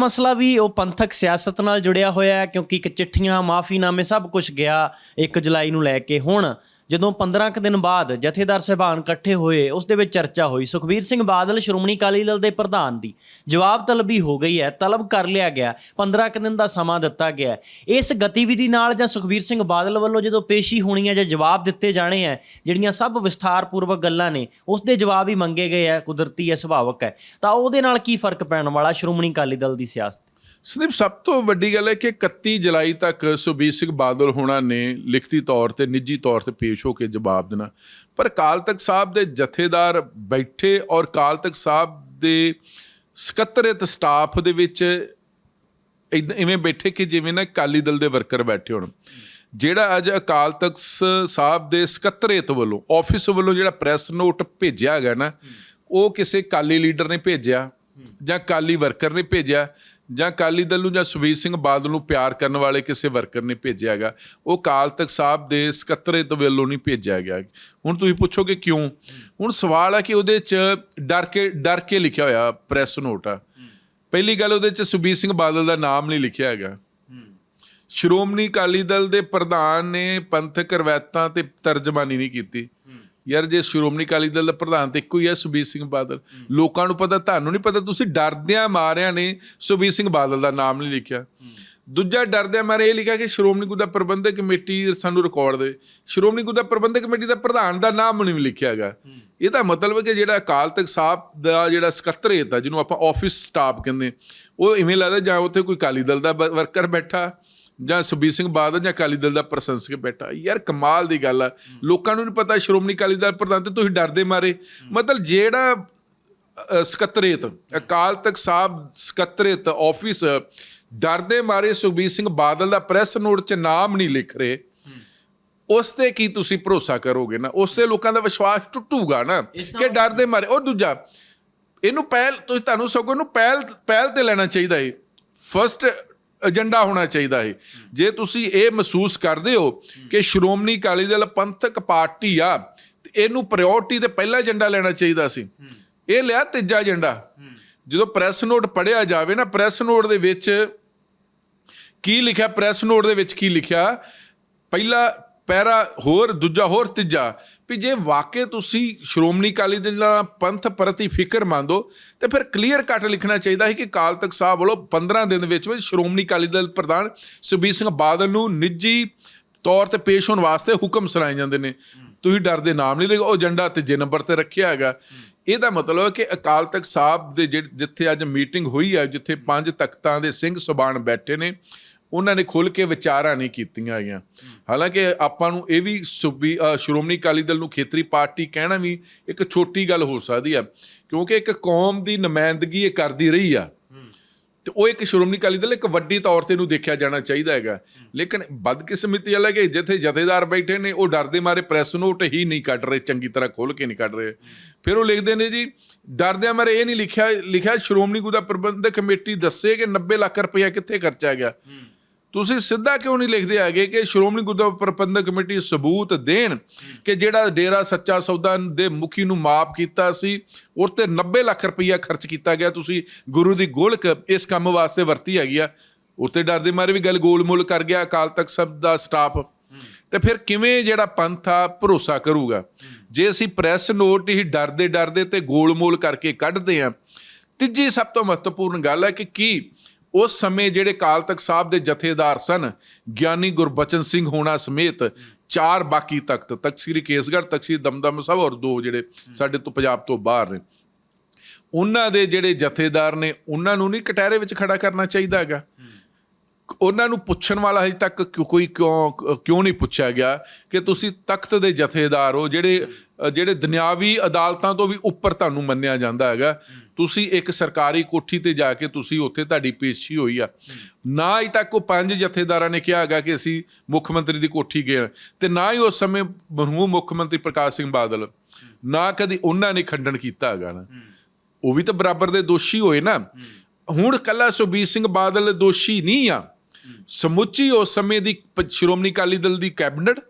ਮਸਲਾ ਵੀ ਉਹ ਪੰਥਕ ਸਿਆਸਤ ਨਾਲ ਜੁੜਿਆ ਹੋਇਆ ਹੈ, ਕਿਉਂਕਿ ਇੱਕ ਚਿੱਠੀਆਂ, ਮਾਫੀਨਾਮੇ ਸਭ ਕੁਝ ਗਿਆ 1 ਜੁਲਾਈ ਨੂੰ ਲੈ ਕੇ ਹੁਣ। ਜਦੋਂ 15 ਕੁ ਦਿਨ ਬਾਅਦ ਜਥੇਦਾਰ ਸਹਿਬਾਨ ਇਕੱਠੇ ਹੋਏ, ਉਸ ਦੇ ਵਿੱਚ ਚਰਚਾ ਹੋਈ। ਸੁਖਬੀਰ ਸਿੰਘ ਬਾਦਲ ਸ਼੍ਰੋਮਣੀ ਅਕਾਲੀ ਦਲ ਦੇ ਪ੍ਰਧਾਨ ਦੀ ਜਵਾਬ ਤਲਬੀ ਹੋ ਗਈ ਹੈ, ਤਲਬ ਕਰ ਲਿਆ ਗਿਆ। 15 ਕੁ ਦਿਨ ਦਾ ਸਮਾਂ ਦਿੱਤਾ ਗਿਆ ਇਸ ਗਤੀਵਿਧੀ ਨਾਲ ਜਾਂ ਸੁਖਬੀਰ ਸਿੰਘ ਬਾਦਲ ਵੱਲੋਂ ਜਦੋਂ ਪੇਸ਼ੀ ਹੋਣੀ ਹੈ ਜਾਂ ਜਵਾਬ ਦਿੱਤੇ ਜਾਣੇ ਹੈ, ਜਿਹੜੀਆਂ ਸਭ ਵਿਸਥਾਰਪੂਰਵਕ ਗੱਲਾਂ ਨੇ, ਉਸ ਦੇ ਜਵਾਬ ਹੀ ਮੰਗੇ ਗਏ ਹੈ, ਕੁਦਰਤੀ ਹੈ, ਸੁਭਾਵਕ ਹੈ। ਤਾਂ ਉਹਦੇ ਨਾਲ ਕੀ ਫ਼ਰਕ ਪੈਣ ਵਾਲਾ ਸ਼੍ਰੋਮਣੀ ਅਕਾਲੀ ਦਲ ਦੀ ਸਿਆਸਤ? ਸੰਦੀਪ, ਸਭ ਤੋਂ ਵੱਡੀ ਗੱਲ ਹੈ ਕਿ 31 ਜੁਲਾਈ ਤੱਕ ਸੁਖਬੀਰ ਸਿੰਘ ਬਾਦਲ ਹੋਣਾ ਨੇ ਲਿਖਤੀ ਤੌਰ ਤੇ, ਨਿੱਜੀ ਤੌਰ ਤੇ ਪੇਸ਼ ਹੋ ਕੇ ਜਵਾਬ ਦੇਣਾ। ਪਰ ਕਾਲ ਤਖਤ ਸਾਹਿਬ ਦੇ ਜਥੇਦਾਰ ਬੈਠੇ ਔਰ ਕਾਲ ਤਖਤ ਸਾਹਿਬ ਦੇ ਸਕੱਤਰੇਤ ਸਟਾਫ ਦੇ ਵਿੱਚ ਇਦ- ਇਵੇਂ ਬੈਠੇ ਕਿ ਜਿਵੇਂ ਨਾ ਅਕਾਲੀ ਦਲ ਦੇ ਵਰਕਰ ਬੈਠੇ ਹੋਣ। ਜਿਹੜਾ ਅੱਜ ਅਕਾਲ ਤਖਤ ਸਾਹਿਬ ਦੇ ਸਕੱਤਰੇਤ ਵੱਲੋਂ, ਆਫਿਸ ਵੱਲੋਂ ਜਿਹੜਾ ਪ੍ਰੈਸ ਨੋਟ ਭੇਜਿਆ ਗਿਆ ਨਾ, ਉਹ ਕਿਸੇ ਕਾਲੀ ਲੀਡਰ ਨੇ ਭੇਜਿਆ ਜਾਂ ਕਾਲੀ ਵਰਕਰ ਨੇ ਭੇਜਿਆ ਜਾਂ ਕਾਲੀ ਦਲ ਨੂੰ ਜਾਂ ਸੁਖਬੀਰ ਸਿੰਘ ਬਾਦਲ ਨੂੰ ਪਿਆਰ ਕਰਨ ਵਾਲੇ ਕਿਸੇ ਵਰਕਰ ਨੇ ਭੇਜਿਆ ਹੈਗਾ ਉਹ ਕਾਲ ਤਖਤ ਸਾਹਿਬ ਦੇ ਸਕੱਤਰੇਤ ਵੱਲੋਂ ਨਹੀਂ ਭੇਜਿਆ ਗਿਆ। ਹੁਣ ਤੁਸੀਂ ਪੁੱਛੋਗੇ ਕਿਉਂ? ਹੁਣ ਸਵਾਲ ਆ ਕਿ ਉਹਦੇ 'ਚ ਡਰ ਕੇ ਡਰ ਕੇ ਲਿਖਿਆ ਹੋਇਆ ਪ੍ਰੈਸ ਨੋਟ ਆ। ਪਹਿਲੀ ਗੱਲ ਉਹਦੇ 'ਚ ਸੁਖਬੀਰ ਸਿੰਘ ਬਾਦਲ ਦਾ ਨਾਮ ਨਹੀਂ ਲਿਖਿਆ ਹੈਗਾ। ਸ਼੍ਰੋਮਣੀ ਅਕਾਲੀ ਦਲ ਦੇ ਪ੍ਰਧਾਨ ਨੇ ਪੰਥਕ ਰਵਾਇਤਾਂ ਤੇ ਤਰਜਮਾਨੀ ਨਹੀਂ ਕੀਤੀ। ਯਾਰ ਜੇ ਸ਼੍ਰੋਮਣੀ ਅਕਾਲੀ ਦਲ ਦਾ ਪ੍ਰਧਾਨ ਤੇ ਇੱਕੋ ਹੀ ਹੈ ਸੁਖਬੀਰ ਸਿੰਘ ਬਾਦਲ। ਲੋਕਾਂ ਨੂੰ ਪਤਾ, ਤੁਹਾਨੂੰ ਨਹੀਂ ਪਤਾ, ਤੁਸੀਂ ਡਰਦਿਆਂ ਮਾਰਿਆਂ ਨੇ ਸੁਖਬੀਰ ਸਿੰਘ ਬਾਦਲ ਦਾ ਨਾਮ ਨਹੀਂ ਲਿਖਿਆ। ਦੂਜਾ ਡਰਦਿਆਂ ਮਾਰੇ ਇਹ ਲਿਖਿਆ ਕਿ ਸ਼੍ਰੋਮਣੀ ਗੁਰਦੁਆਰਾ ਪ੍ਰਬੰਧਕ ਕਮੇਟੀ ਸਾਨੂੰ ਰਿਕਾਰਡ ਦੇ ਸ਼੍ਰੋਮਣੀ ਗੁਰਦੁਆਰਾ ਪ੍ਰਬੰਧਕ ਕਮੇਟੀ ਦਾ ਪ੍ਰਧਾਨ ਦਾ ਨਾਮ ਨਹੀਂ ਲਿਖਿਆ ਹੈਗਾ। ਇਹਦਾ ਮਤਲਬ ਹੈ ਕਿ ਜਿਹੜਾ ਅਕਾਲ ਤਖਤ ਸਾਹਿਬ ਦਾ ਜਿਹੜਾ ਸਕੱਤਰੇਤ ਆ, ਜਿਹਨੂੰ ਆਪਾਂ ਆਫਿਸ ਸਟਾਫ ਕਹਿੰਦੇ ਉਹ ਇਵੇਂ ਲੱਗਦਾ ਜਾਂ ਉੱਥੇ ਕੋਈ ਅਕਾਲੀ ਦਲ ਦਾ ਬ- ਵਰਕਰ ਬੈਠਾ ਜਾਂ ਸੁਖਬੀਰ ਸਿੰਘ ਬਾਦਲ ਜਾਂ ਅਕਾਲੀ ਦਲ ਦਾ ਪ੍ਰਸ਼ੰਸਕ ਬੈਠਾ। ਯਾਰ ਕਮਾਲ ਦੀ ਗੱਲ ਆ। ਲੋਕਾਂ ਨੂੰ ਨਹੀਂ ਪਤਾ ਸ਼੍ਰੋਮਣੀ ਅਕਾਲੀ ਦਲ ਪ੍ਰਧਾਨ ਤੇ ਤੁਸੀਂ ਡਰਦੇ ਮਾਰੇ। ਮਤਲਬ ਜਿਹੜਾ ਸਕੱਤਰੇਤ ਅਕਾਲ ਤਖਤ ਸਾਹਿਬ ਸਕੱਤਰੇਤ ਆਫਿਸ ਡਰਦੇ ਮਾਰੇ ਸੁਖਬੀਰ ਸਿੰਘ ਬਾਦਲ ਦਾ ਪ੍ਰੈਸ ਨੋਟ 'ਚ ਨਾਮ ਨਹੀਂ ਲਿਖ ਰਹੇ। ਉਸ ਤੇ ਕੀ ਤੁਸੀਂ ਭਰੋਸਾ ਕਰੋਗੇ ਨਾ? ਉਸ ਤੇ ਲੋਕਾਂ ਦਾ ਵਿਸ਼ਵਾਸ ਟੁੱਟੂਗਾ ਨਾ ਕਿ ਡਰਦੇ ਮਾਰੇ। ਉਹ ਦੂਜਾ ਇਹਨੂੰ ਪਹਿਲ ਤੁਸੀਂ ਤੁਹਾਨੂੰ ਸਗੋਂ ਨੂੰ ਪਹਿਲ ਪਹਿਲ ਤੇ ਲੈਣਾ ਚਾਹੀਦਾ ਹੈ ਫਰਸਟ ਏਜੰਡਾ ਹੋਣਾ ਚਾਹੀਦਾ ਹੈ। ਜੇ ਤੁਸੀਂ ਇਹ ਮਹਿਸੂਸ ਕਰਦੇ ਹੋ ਕਿ ਸ਼੍ਰੋਮਣੀ ਅਕਾਲੀ ਦਲ ਪੰਥਕ ਪਾਰਟੀ ਆ, ਤੇ ਇਹਨੂੰ ਪ੍ਰਾਇੋਰਟੀ ਤੇ ਪਹਿਲਾ ਏਜੰਡਾ ਲੈਣਾ ਚਾਹੀਦਾ ਸੀ। ਇਹ ਲਿਆ ਤੀਜਾ ਏਜੰਡਾ ਜਦੋਂ ਪ੍ਰੈਸ ਨੋਟ ਪੜਿਆ ਜਾਵੇ ਨਾ ਪ੍ਰੈਸ ਨੋਟ ਦੇ ਵਿੱਚ ਕੀ ਲਿਖਿਆ ਪ੍ਰੈਸ ਨੋਟ ਦੇ ਵਿੱਚ ਕੀ ਲਿਖਿਆ? ਪਹਿਲਾ ਪੈਰਾ ਹੋਰ, ਦੂਜਾ ਹੋਰ, ਤੀਜਾ। ਵੀ ਜੇ ਵਾਕਈ ਤੁਸੀਂ ਸ਼੍ਰੋਮਣੀ ਅਕਾਲੀ ਦਲ ਦਾ ਪੰਥ ਪ੍ਰਤੀ ਫਿਕਰ ਮੰਨਦੋ, ਤੇ ਫਿਰ ਕਲੀਅਰ ਕੱਟ ਲਿਖਣਾ ਚਾਹੀਦਾ ਹੈ ਕਿ ਕਾਲ ਤਖਤ ਸਾਹਿਬ ਵੱਲੋਂ 15 ਦਿਨ ਵਿੱਚ ਵਿੱਚ ਸ਼੍ਰੋਮਣੀ ਅਕਾਲੀ ਦਲ ਪ੍ਰਧਾਨ ਸੁਖਬੀਰ ਸਿੰਘ ਬਾਦਲ ਨੂੰ ਨਿੱਜੀ ਤੌਰ ਤੇ ਪੇਸ਼ ਹੋਣ ਵਾਸਤੇ ਹੁਕਮ ਸੁਣਾਏ ਜਾਂਦੇ ਨੇ। ਤੁਸੀਂ ਡਰਦੇ ਨਾਮ ਨਹੀਂ ਲਿਖੋ ਉਹ ਏਜੰਡਾ ਤੀਜੇ ਨੰਬਰ ਤੇ ਰੱਖਿਆ ਹੈਗਾ। ਇਹਦਾ ਮਤਲਬ ਹੈ ਕਿ ਅਕਾਲ ਤਖਤ ਸਾਹਿਬ ਦੇ ਜਿ- ਜਿੱਥੇ ਅੱਜ ਮੀਟਿੰਗ ਹੋਈ ਹੈ, ਜਿੱਥੇ ਪੰਜ ਤਖਤਾਂ ਦੇ ਸਿੰਘ ਸੁਬਾਨ ਬੈਠੇ ਨੇ ਉਹਨਾਂ ਨੇ ਖੁੱਲ ਕੇ ਵਿਚਾਰਾਂ ਨਹੀਂ ਕੀਤੀਆਂ ਹੈਗੀਆਂ। ਹਾਲਾਂਕਿ ਆਪਾਂ ਨੂੰ ਇਹ ਵੀ ਸੁਬੀ ਸ਼੍ਰੋਮਣੀ ਅਕਾਲੀ ਦਲ ਨੂੰ ਖੇਤਰੀ ਪਾਰਟੀ ਕਹਿਣਾ ਵੀ ਇੱਕ ਛੋਟੀ ਗੱਲ ਹੋ ਸਕਦੀ ਆ, ਕਿਉਂਕਿ ਇੱਕ ਕੌਮ ਦੀ ਨੁਮਾਇੰਦਗੀ ਇਹ ਕਰਦੀ ਰਹੀ ਆ। ਤੇ ਉਹ ਇੱਕ ਸ਼੍ਰੋਮਣੀ ਅਕਾਲੀ ਦਲ ਇੱਕ ਵੱਡੀ ਤੌਰ ਤੇ ਇਹਨੂੰ ਦੇਖਿਆ ਜਾਣਾ ਚਾਹੀਦਾ ਹੈਗਾ। ਲੇਕਿਨ ਬਦਕਿਸਮਤੀ ਵਾਲਾ ਕਿ ਜਿੱਥੇ ਜਥੇਦਾਰ ਬੈਠੇ ਨੇ, ਉਹ ਡਰਦੇ ਮਾਰੇ ਪ੍ਰੈਸ ਨੋਟ ਹੀ ਨਹੀਂ ਕੱਢ ਰਹੇ, ਚੰਗੀ ਤਰ੍ਹਾਂ ਖੋਲ ਕੇ ਨਹੀਂ ਕੱਢ ਰਹੇ। ਫਿਰ ਉਹ ਲਿਖਦੇ ਨੇ ਜੀ, ਡਰਦਿਆਂ ਮਾਰੇ ਇਹ ਨਹੀਂ ਲਿਖਿਆ ਲਿਖਿਆ ਸ਼੍ਰੋਮਣੀ ਗੁਰਦਾ ਪ੍ਰਬੰਧਕ ਕਮੇਟੀ ਦੱਸੇ ਕਿ 90 ਲੱਖ ਰੁਪਇਆ ਕਿੱਥੇ ਖਰਚਾ ਗਿਆ। ਤੁਸੀਂ ਸਿੱਧਾ ਕਿਉਂ ਨਹੀਂ ਲਿਖਦੇ ਹੈਗੇ ਕਿ ਸ਼੍ਰੋਮਣੀ ਗੁਰਦੁਆਰਾ ਪ੍ਰਬੰਧਕ ਕਮੇਟੀ ਸਬੂਤ ਦੇਣ ਕਿ ਜਿਹੜਾ ਡੇਰਾ ਸੱਚਾ ਸੌਦਾ ਦੇ ਮੁਖੀ ਨੂੰ ਮਾਫ ਕੀਤਾ ਸੀ ਉਹ ਤੇ 90 ਲੱਖ ਰੁਪਈਆ ਖਰਚ ਕੀਤਾ ਗਿਆ, ਤੁਸੀਂ ਗੁਰੂ ਦੀ ਗੋਲਕ ਇਸ ਕੰਮ ਵਾਸਤੇ ਵਰਤੀ ਹੈਗੀ ਆ। ਉੱਤੇ ਡਰਦੇ ਮਾਰੇ ਵੀ ਗੱਲ ਗੋਲਮੋਲ ਕਰ ਗਿਆ, ਅਕਾਲ ਤਖਤ ਸਭ ਦਾ ਸਟਾਫ। ਤੇ ਫਿਰ ਕਿਵੇਂ ਜਿਹੜਾ ਪੰਥ ਆ ਭਰੋਸਾ ਕਰੂਗਾ? ਜੇ ਅਸੀਂ ਪ੍ਰੈਸ ਨੋਟ ਹੀ ਡਰਦੇ ਡਰਦੇ ਤੇ ਗੋਲਮੋਲ ਕਰਕੇ ਕੱਢਦੇ ਆ, ਤੀਜੀ ਸਭ ਤੋਂ ਮਹੱਤਵਪੂਰਨ ਗੱਲ ਹੈ ਕਿ ਕੀ ਉਸ ਸਮੇਂ ਜਿਹੜੇ ਕਾਲ ਤਖਤ ਸਾਹਿਬ ਦੇ ਜਥੇਦਾਰ ਸਨ, ਗਿਆਨੀ ਗੁਰਬਚਨ ਸਿੰਘ ਹੋਣਾ ਸਮੇਤ ਚਾਰ ਬਾਕੀ ਤਖਤ ਤਖਤ ਸ੍ਰੀ ਕੇਸਗੜ੍ਹ, ਤਖਤ ਸ੍ਰੀ ਦਮਦਮ ਸਾਹਿਬ ਔਰ ਦੋ ਜਿਹੜੇ ਸਾਡੇ ਤੋਂ ਪੰਜਾਬ ਤੋਂ ਬਾਹਰ ਨੇ। ਉਹਨਾਂ ਦੇ ਜਿਹੜੇ ਜਥੇਦਾਰ ਨੇ, ਉਹਨਾਂ ਨੂੰ ਨਹੀਂ ਕਟਹਿਰੇ ਵਿੱਚ ਖੜਾ ਕਰਨਾ ਚਾਹੀਦਾ ਹੈਗਾ। ਉਹਨਾਂ ਨੂੰ ਪੁੱਛਣ ਵਾਲਾ ਹਜੇ ਤੱਕ ਕਿਉਂ- ਕੋਈ ਕਿਉਂ ਕਿਉਂ ਨਹੀਂ ਪੁੱਛਿਆ ਗਿਆ ਕਿ ਤੁਸੀਂ ਤਖਤ ਦੇ ਜਥੇਦਾਰ ਹੋ ਜਿਹੜੇ ਜਿਹੜੇ ਦੁਨਿਆਵੀ ਅਦਾਲਤਾਂ ਤੋਂ ਵੀ ਉੱਪਰ ਤੁਹਾਨੂੰ ਮੰਨਿਆ ਜਾਂਦਾ ਹੈਗਾ। ਤੁਸੀਂ ਇੱਕ ਸਰਕਾਰੀ ਕੋਠੀ ਤੇ ਜਾ ਕੇ ਤੁਸੀਂ ਉੱਥੇ ਤੁਹਾਡੀ ਪੇਸ਼ੀ ਹੋਈ ਆ। ਨਾ ਹੀ ਤੱਕ ਉਹ ਪੰਜ ਜਥੇਦਾਰਾਂ ਨੇ ਕਿਹਾ ਹੈਗਾ ਕਿ ਅਸੀਂ ਮੁੱਖ ਮੰਤਰੀ ਦੀ ਕੋਠੀ ਗਏ ਹਾਂ, ਤੇ ਨਾ ਹੀ ਉਸ ਸਮੇਂ ਮਰਹੂਮ ਮੁੱਖ ਮੰਤਰੀ ਪ੍ਰਕਾਸ਼ ਸਿੰਘ ਬਾਦਲ ਨਾ ਕਦੀ ਉਹਨਾਂ ਨੇ ਖੰਡਨ ਕੀਤਾ ਹੈਗਾ ਨਾ। ਉਹ ਵੀ ਤਾਂ ਬਰਾਬਰ ਦੇ ਦੋਸ਼ੀ ਹੋਏ ਨਾ। ਹੁਣ ਕੱਲਾ ਸੁਖਬੀਰ ਸਿੰਘ ਬਾਦਲ ਦੋਸ਼ੀ ਨਹੀਂ ਆ। ਸਮੁੱਚੀ ਉਸ ਸਮੇਂ ਦੀ ਪ- ਸ਼੍ਰੋਮਣੀ ਅਕਾਲੀ ਦਲ ਦੀ ਕੈਬਨਿਟ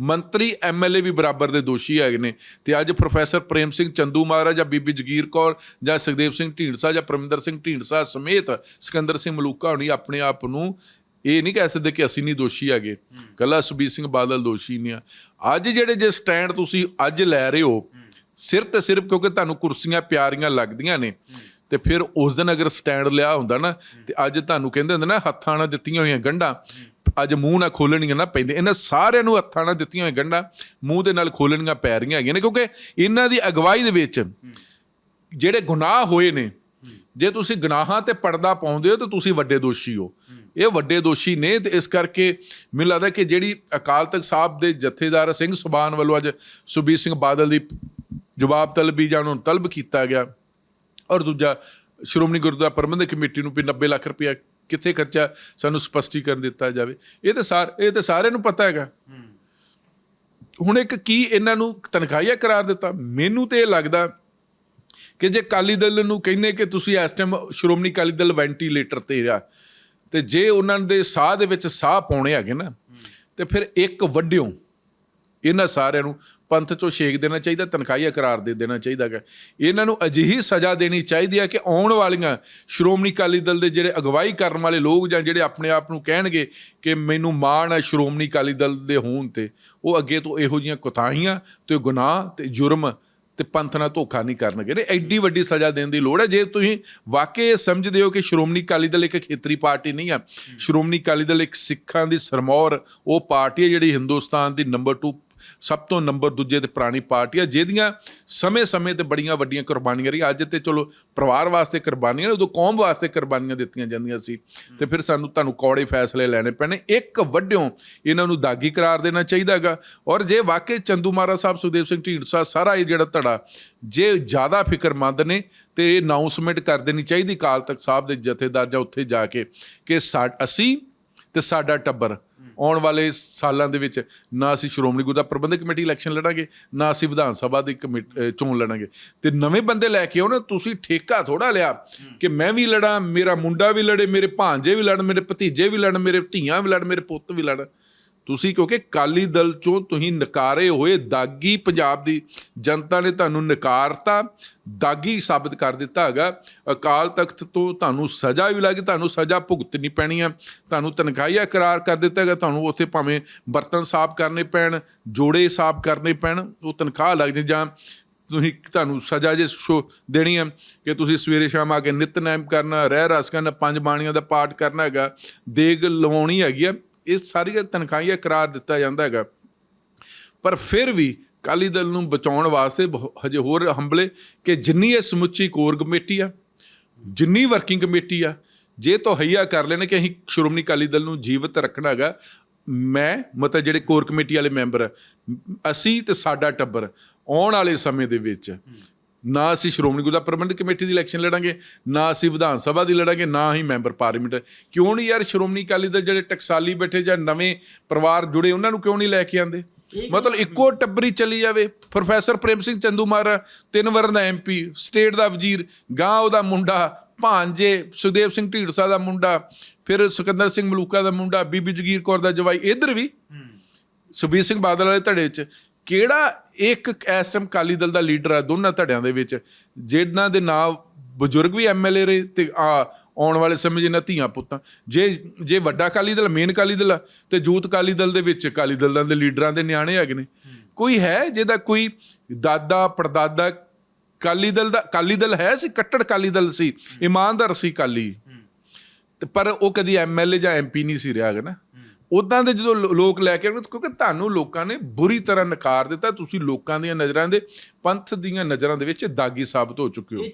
ਮੰਤਰੀ ਐਮਐਲਏ ਵੀ ਬਰਾਬਰ ਦੇ ਦੋਸ਼ੀ ਹੈਗੇ ਨੇ। ਤੇ ਅੱਜ ਪ੍ਰੋਫੈਸਰ ਪ੍ਰੇਮ ਸਿੰਘ ਚੰਦੂ ਮਹਾਰਾਜ ਜਾਂ ਬੀਬੀ ਜਗੀਰ ਕੌਰ ਜਾਂ ਸੁਖਦੇਵ ਸਿੰਘ ਢੀਂਡਸਾ ਜਾਂ ਪਰਮਿੰਦਰ ਸਿੰਘ ਢੀਂਡਸਾ ਸਮੇਤ ਸਿਕੰਦਰ ਸਿੰਘ ਮਲੂਕਾ ਹੋਣੀ ਆਪਣੇ ਆਪ ਨੂੰ ਇਹ ਨਹੀਂ ਕਹਿ ਸਕਦੇ ਕਿ ਅਸੀਂ ਨਹੀਂ ਦੋਸ਼ੀ ਹੈਗੇ। ਕੱਲਾ ਸੁਬੀਰ ਸਿੰਘ ਬਾਦਲ ਦੋਸ਼ੀ ਨਹੀਂ ਆ। ਅੱਜ ਜਿਹੜੇ ਜੇ ਸਟੈਂਡ ਤੁਸੀਂ ਅੱਜ ਲੈ ਰਹੇ ਹੋ ਸਿਰਫ ਤੇ ਸਿਰਫ ਕਿਉਂਕਿ ਤੁਹਾਨੂੰ ਕੁਰਸੀਆਂ ਪਿਆਰੀਆਂ ਲੱਗਦੀਆਂ ਨੇ। ਤੇ ਫਿਰ ਉਸ ਦਿਨ ਅਗਰ ਸਟੈਂਡ ਲਿਆ ਹੁੰਦਾ ਨਾ, ਤੇ ਅੱਜ ਤੁਹਾਨੂੰ ਕਹਿੰਦੇ ਹੁੰਦੇ ਨਾ, ਹੱਥਾਂ ਨਾਲ ਦਿੱਤੀਆਂ ਹੋਈਆਂ ਗੰਢਾਂ। ਅੱਜ ਮੂੰਹ ਨਾਲ ਖੋਲਣੀਆਂ ਨਾ ਪੈਂਦੇ ਇਹਨਾਂ ਸਾਰਿਆਂ ਨੂੰ ਹੱਥਾਂ ਨਾਲ ਦਿੱਤੀਆਂ ਹੋਈਆਂ ਗੰਢਾਂ, ਮੂੰਹ ਦੇ ਨਾਲ ਖੋਲਣੀਆਂ ਪੈ ਰਹੀਆਂ ਹੈਗੀਆਂ ਨੇ, ਕਿਉਂਕਿ ਇਹਨਾਂ ਦੀ ਅਗਵਾਈ ਦੇ ਵਿੱਚ ਜਿਹੜੇ ਗੁਨਾਹ ਹੋਏ ਨੇ, ਜੇ ਤੁਸੀਂ ਗੁਨਾਹਾਂ ਤੇ ਪਰਦਾ ਪਾਉਂਦੇ ਹੋ, ਤਾਂ ਤੁਸੀਂ ਵੱਡੇ ਦੋਸ਼ੀ ਹੋ। ਇਹ ਵੱਡੇ ਦੋਸ਼ੀ ਨੇ ਤੇ ਇਸ ਕਰਕੇ ਮੈਨੂੰ ਲੱਗਦਾ ਕਿ ਜਿਹੜੀ ਅਕਾਲ ਤਖਤ ਸਾਹਿਬ ਦੇ ਜਥੇਦਾਰ ਸਿੰਘ ਸੁਬਾਨ ਵੱਲੋਂ ਅੱਜ ਸੁਬੀਰ ਸਿੰਘ ਬਾਦਲ ਦੀ ਜਵਾਬ ਤਲਬੀ ਜਾਂ ਉਹਨੂੰ ਤਲਬ ਕੀਤਾ ਗਿਆ। ਔਰ ਦੂਜਾ, ਸ਼੍ਰੋਮਣੀ ਗੁਰਦੁਆਰਾ ਪ੍ਰਬੰਧਕ ਕਮੇਟੀ ਨੂੰ ਵੀ 90 ਲੱਖ ਰੁਪਇਆ ਕਿੱਥੇ ਖਰਚਾ ਸਾਨੂੰ ਸਪਸ਼ਟੀਕਰਨ ਦਿੱਤਾ ਜਾਵੇ। ਇਹ ਤਾਂ ਸਾਰ, ਇਹ ਤਾਂ ਸਾਰਿਆਂ ਨੂੰ ਪਤਾ ਹੈਗਾ। ਹੁਣ ਇੱਕ ਕੀ ਇਹਨਾਂ ਨੂੰ ਤਨਖਾਹੀਆ ਕਰਾਰ ਦਿੱਤਾ? ਮੈਨੂੰ ਤੇ ਇਹ ਲੱਗਦਾ ਕਿ ਜੇ ਕਾਲੀ ਦਲ ਨੂੰ ਕਹਿੰਦੇ ਕਿ ਤੁਸੀਂ ਇਸ ਟਾਈਮ ਸ਼੍ਰੋਮਣੀ ਕਾਲੀ ਦਲ ਵੈਂਟੀਲੇਟਰ ਤੇ ਆ, ਤੇ ਜੇ ਉਹਨਾਂ ਦੇ ਸਾਹ ਦੇ ਵਿੱਚ ਸਾਹ ਪਾਉਣੇ ਹੈਗੇ ਨਾ, ਤੇ ਫਿਰ ਇੱਕ ਵੱਡਿਓ ਇਹਨਾਂ ਸਾਰਿਆਂ ਨੂੰ ਪੰਥ ਚੋਂ ਛੇਕ ਦੇਣਾ ਚਾਹੀਦਾ, ਤਨਖਾਹੀਆ ਕਰਾਰ ਦੇ ਦੇਣਾ ਚਾਹੀਦਾ ਹੈ ਇਹਨਾਂ ਨੂੰ ਅਜਿਹੀ ਸਜ਼ਾ ਦੇਣੀ ਚਾਹੀਦੀ ਹੈ ਕਿ ਆਉਣ ਵਾਲੀਆਂ ਸ਼੍ਰੋਮਣੀ ਅਕਾਲੀ ਦਲ ਦੇ ਜਿਹੜੇ ਅਗਵਾਈ ਕਰਨ ਵਾਲੇ ਲੋਕ ਜਾਂ ਜਿਹੜੇ ਆਪਣੇ ਆਪ ਨੂੰ ਕਹਿਣਗੇ ਕਿ ਮੈਨੂੰ ਮਾਣ ਹੈ ਸ਼੍ਰੋਮਣੀ ਅਕਾਲੀ ਦਲ ਦੇ ਹੋਣ ਤੇ, ਉਹ ਅੱਗੇ ਤੋਂ ਇਹੋ ਜੀਆਂ ਕੁਤਾਹੀਆਂ ਤੇ ਗੁਨਾਹ ਤੇ ਜੁਰਮ ਤੇ ਪੰਥ ਨਾਲ ਧੋਖਾ ਨਹੀਂ ਕਰਨਗੇ। ਨੇ ਐਡੀ ਵੱਡੀ ਸਜ਼ਾ ਦੇਣ ਦੀ ਲੋੜ ਹੈ ਜੇ ਤੁਸੀਂ ਵਾਕਈ ਇਹ ਸਮਝਦੇ ਹੋ ਕਿ ਸ਼੍ਰੋਮਣੀ ਅਕਾਲੀ ਦਲ ਇੱਕ ਖੇਤਰੀ ਪਾਰਟੀ ਨਹੀਂ ਆ, ਸ਼੍ਰੋਮਣੀ ਅਕਾਲੀ ਦਲ ਇੱਕ ਸਿੱਖਾਂ ਦੀ ਸਰਮੌਰ, ਉਹ ਪਾਰਟੀ ਹੈ ਜਿਹੜੀ ਹਿੰਦੁਸਤਾਨ ਦੀ ਨੰਬਰ 2 ਸਭ ਤੋਂ ਨੰਬਰ ਦੂਜੇ ਤੇ ਪੁਰਾਣੀ ਪਾਰਟੀ ਆ, ਜਿਹਦੀਆਂ ਸਮੇਂ-ਸਮੇਂ ਤੇ ਬੜੀਆਂ ਵੱਡੀਆਂ ਕੁਰਬਾਨੀਆਂ ਰਹੀ ਅੱਜ ਤੇ ਚਲੋ, ਪਰਿਵਾਰ ਵਾਸਤੇ ਕੁਰਬਾਨੀਆਂ ਨੇ, ਉਦੋਂ ਕੌਮ ਵਾਸਤੇ ਕੁਰਬਾਨੀਆਂ ਦਿੱਤੀਆਂ ਜਾਂਦੀਆਂ ਸੀ। ਤੇ ਫਿਰ ਸਾਨੂੰ ਤੁਹਾਨੂੰ ਕੌੜੇ ਫੈਸਲੇ ਲੈਣੇ ਪੈਣੇ। ਇੱਕ ਵੱਡਿਓ ਇਹਨਾਂ ਨੂੰ ਦਾਗੀ ਕਰਾਰ ਦੇਣਾ ਚਾਹੀਦਾਗਾ ਔਰ ਜੇ ਵਾਕਈ ਚੰਦੂ ਮਹਾਰਾਜ ਸਾਹਿਬ, ਸੁਖਦੇਵ ਸਿੰਘ ਢੀਂਡਸਾ ਸਾਰਾ ਇਹ ਜਿਹੜਾ ਧੜਾ, ਜੇ ਜ਼ਿਆਦਾ ਫਿਕਰਮੰਦ ਨੇ, ਤੇ ਇਹ ਅਨਾਉਂਸਮੈਂਟ ਕਰ ਦੇਣੀ ਚਾਹੀਦੀ ਕਾਲ ਤਖ਼ਤ ਸਾਹਿਬ ਦੇ ਜਥੇਦਾਰ ਜਾਂ ਉੱਥੇ ਜਾ ਕੇ ਕਿ ਸਾ- ਅਸੀਂ ਤੇ ਸਾਡਾ ਟੱਬਰ ਆਉਣ ਵਾਲੇ ਸਾਲਾਂ ਦੇ ਵਿੱਚ ਨਾ ਅਸੀਂ ਸ਼੍ਰੋਮਣੀ ਗੁਰਦੁਆਰਾ ਪ੍ਰਬੰਧਕ ਕਮੇਟੀ ਇਲੈਕਸ਼ਨ ਲੜਾਂਗੇ ਨਾ ਅਸੀਂ ਵਿਧਾਨ ਸਭਾ ਦੀ ਚੋਣ ਲੜਾਂਗੇ। ਤੇ ਨਵੇਂ ਬੰਦੇ ਲੈ ਕੇ ਆਓ ਨਾ ਤੁਸੀਂ ਠੇਕਾ ਥੋੜਾ ਲਿਆ। ਕਿ ਮੈਂ ਵੀ ਲੜਾਂ ਮੇਰਾ ਮੁੰਡਾ ਵੀ ਲੜੇ ਮੇਰੇ ਭਾਂਜੇ ਵੀ ਲੜਨ ਮੇਰੇ ਭਤੀਜੇ ਵੀ ਲੜਨ ਮੇਰੇ ਧੀਆਂ ਵੀ ਲੜਨ ਮੇਰੇ ਪੁੱਤ ਵੀ ਲੜਨ। ਤੁਸੀਂ ਕਿਉਂਕਿ ਕਾਲੀ ਦਲ ਚੋਂ ਤੁਸੀਂ ਨਕਾਰੇ ਹੋਏ ਦਾਗੀ ਪੰਜਾਬ ਦੀ ਜਨਤਾ ਨੇ ਤੁਹਾਨੂੰ ਨਕਾਰਤਾ, ਦਾਗੀ ਸਾਬਤ ਕਰ ਦਿੱਤਾ ਹੈਗਾ। ਅਕਾਲ ਤਖਤ ਤੋਂ ਤੁਹਾਨੂੰ ਸਜ਼ਾ ਵੀ ਲੱਗੀ ਤੁਹਾਨੂੰ ਸਜ਼ਾ ਭੁਗਤਣੀ ਪੈਣੀ ਆ। ਤੁਹਾਨੂੰ ਤਨਖਾਹੀਆ ਕਰਾਰ ਕਰ ਦਿੱਤਾ ਹੈਗਾ, ਤੁਹਾਨੂੰ ਉੱਥੇ ਭਾਵੇਂ ਬਰਤਨ ਸਾਫ਼ ਕਰਨੇ ਪੈਣ, ਜੋੜੇ ਸਾਫ਼ ਕਰਨੇ ਪੈਣ, ਉਹ ਤਨਖਾਹ ਲੱਗ ਜੇ ਜਾਂ ਤੁਸੀਂ ਤੁਹਾਨੂੰ ਸਜ਼ਾ ਜੇ ਸ਼ੋ ਦੇਣੀ ਹੈ ਕਿ ਤੁਸੀਂ ਸਵੇਰੇ ਸ਼ਾਮ ਆ ਕੇ ਨਿਤਨੇਮ ਕਰਨਾ, ਰਹਿ ਰਸ ਕਰਨਾ, ਪੰਜ ਬਾਣੀਆਂ ਦਾ ਪਾਠ ਕਰਨਾ ਹੈਗਾ, ਦੇਗ ਲਵਾਉਣੀ ਹੈਗੀ ਆ। ਇਹ ਸਾਰੀਆਂ ਤਨਖਾਹੀਆਂ ਕਰਾਰ ਦਿੱਤਾ ਜਾਂਦਾ ਹੈਗਾ। ਪਰ ਫਿਰ ਵੀ ਕਾਲੀ ਦਲ ਨੂੰ ਬਚਾਉਣ ਵਾਸਤੇ ਬਹੁ- ਹਜੇ ਹੋਰ ਹੰਬਲੇ ਕਿ ਜਿੰਨੀ ਇਹ ਸਮੁੱਚੀ ਕੋਰ ਕਮੇਟੀ ਆ, ਜਿੰਨੀ ਵਰਕਿੰਗ ਕਮੇਟੀ ਆ, ਜੇ ਤੋਂ ਹਈਆ ਕਰ ਲੈਣ ਕਿ ਅਸੀਂ ਸ਼੍ਰੋਮਣੀ ਅਕਾਲੀ ਦਲ ਨੂੰ ਜੀਵਤ ਰੱਖਣਾ ਹੈਗਾ, ਮੈਂ ਮਤਲਬ ਜਿਹੜੇ ਕੋਰ ਕਮੇਟੀ ਵਾਲੇ ਮੈਂਬਰ ਅਸੀਂ ਤੇ ਸਾਡਾ ਟੱਬਰ ਆਉਣ ਵਾਲੇ ਸਮੇਂ ਦੇ ਵਿੱਚ ਨਾ ਅਸੀਂ ਸ਼੍ਰੋਮਣੀ ਗੁਰਦੁਆਰਾ ਪ੍ਰਬੰਧਕ ਕਮੇਟੀ ਦੀ ਇਲੈਕਸ਼ਨ ਲੜਾਂਗੇ ਨਾ ਅਸੀਂ ਵਿਧਾਨ ਸਭਾ ਦੀ ਲੜਾਂਗੇ ਨਾ ਹੀ ਮੈਂਬਰ ਪਾਰਲੀਮੈਂਟ ਕਿਉਂ ਨਹੀਂ ਯਾਰ ਸ਼੍ਰੋਮਣੀ ਅਕਾਲੀ ਦਲ ਜਿਹੜੇ ਟਕਸਾਲੀ ਬੈਠੇ ਜਾਂ ਨਵੇਂ ਪਰਿਵਾਰ ਜੁੜੇ ਉਹਨਾਂ ਨੂੰ ਕਿਉਂ ਨਹੀਂ ਲੈ ਕੇ ਆਂਦੇ ਮਤਲਬ ਇੱਕੋ ਟੱਬਰੀ ਚੱਲੀ ਜਾਵੇ। ਪ੍ਰੋਫੈਸਰ ਪ੍ਰੇਮ ਸਿੰਘ ਚੰਦੂ ਮਾਰਾ ਤਿੰਨ ਵਾਰ ਦਾ ਐਮਪੀ ਸਟੇਟ ਦਾ ਵਜ਼ੀਰ ਗਾਂ ਉਹਦਾ ਮੁੰਡਾ ਭਾਂਜੇ ਸੁਖਦੇਵ ਸਿੰਘ ਢੀਂਡਸਾ ਦਾ ਮੁੰਡਾ ਫਿਰ ਸਿਕੰਦਰ ਸਿੰਘ ਮਲੂਕਾ ਦਾ ਮੁੰਡਾ ਬੀਬੀ ਜਗੀਰ ਕੌਰ ਦਾ ਜਵਾਈ ਇਧਰ ਵੀ। ਸੁਖਬੀਰ ਸਿੰਘ ਬਾਦਲ ਵਾਲੇ ਧੜੇ 'ਚ। ਕਿਹੜਾ ਇੱਕ ਇਸ ਟਾਈਮ ਕਾਲੀ ਦਲ ਦਾ ਲੀਡਰ ਆ ਦੋਨਾਂ ਧੜਿਆਂ ਦੇ ਵਿੱਚ ਜਿਨ੍ਹਾਂ ਦੇ ਨਾਂ ਬਜ਼ੁਰਗ ਵੀ ਐਮਐਲਏ ਰਹੇ ਤੇ ਆ ਆਉਣ ਵਾਲੇ ਸਮੇਂ 'ਚ ਇਹਨਾਂ ਧੀਆਂ ਪੁੱਤਾਂ ਜੇ ਜੇ ਵੱਡਾ ਕਾਲੀ ਦਲ ਮੇਨ ਕਾਲੀ ਦਲ ਤੇ ਜੂਤ ਕਾਲੀ ਦਲ ਦੇ ਵਿੱਚ ਕਾਲੀ ਦਲਾਂ ਦੇ ਲੀਡਰਾਂ ਦੇ ਨਿਆਣੇ ਹੈਗੇ ਨੇ। ਕੋਈ ਹੈ ਜਿਹਦਾ ਕੋਈ ਦਾਦਾ ਪੜਦਾਦਾ ਕਾਲੀ ਦਲ ਦਾ ਕਾਲੀ ਦਲ ਹੈ ਸੀ ਕੱਟੜ ਕਾਲੀ ਦਲ ਸੀ ਇਮਾਨਦਾਰ ਸੀ ਕਾਲੀ ਤੇ ਪਰ ਉਹ ਕਦੀ ਐਮਐਲਏ ਜਾਂ ਐਮਪੀ ਨਹੀਂ ਸੀ ਰਿਹਾ ਹੈਗਾ ਨਾ। ਉਦਾਂ ਦੇ ਜਦੋਂ ਲੋ- ਲੋਕ ਲੈ ਕੇ ਆਉਣਗੇ ਕਿਉਂਕਿ ਤੁਹਾਨੂੰ ਲੋਕਾਂ ਨੇ ਬੁਰੀ ਤਰ੍ਹਾਂ ਨਕਾਰ ਦਿੱਤਾ, ਤੁਸੀਂ ਲੋਕਾਂ ਦੀਆਂ ਨਜ਼ਰਾਂ ਦੇ ਪੰਥ ਦੀਆਂ ਨਜ਼ਰਾਂ ਦੇ ਵਿੱਚ ਦਾਗੀ ਸਾਬਤ ਹੋ ਚੁੱਕੇ ਹੋ। ਇਹ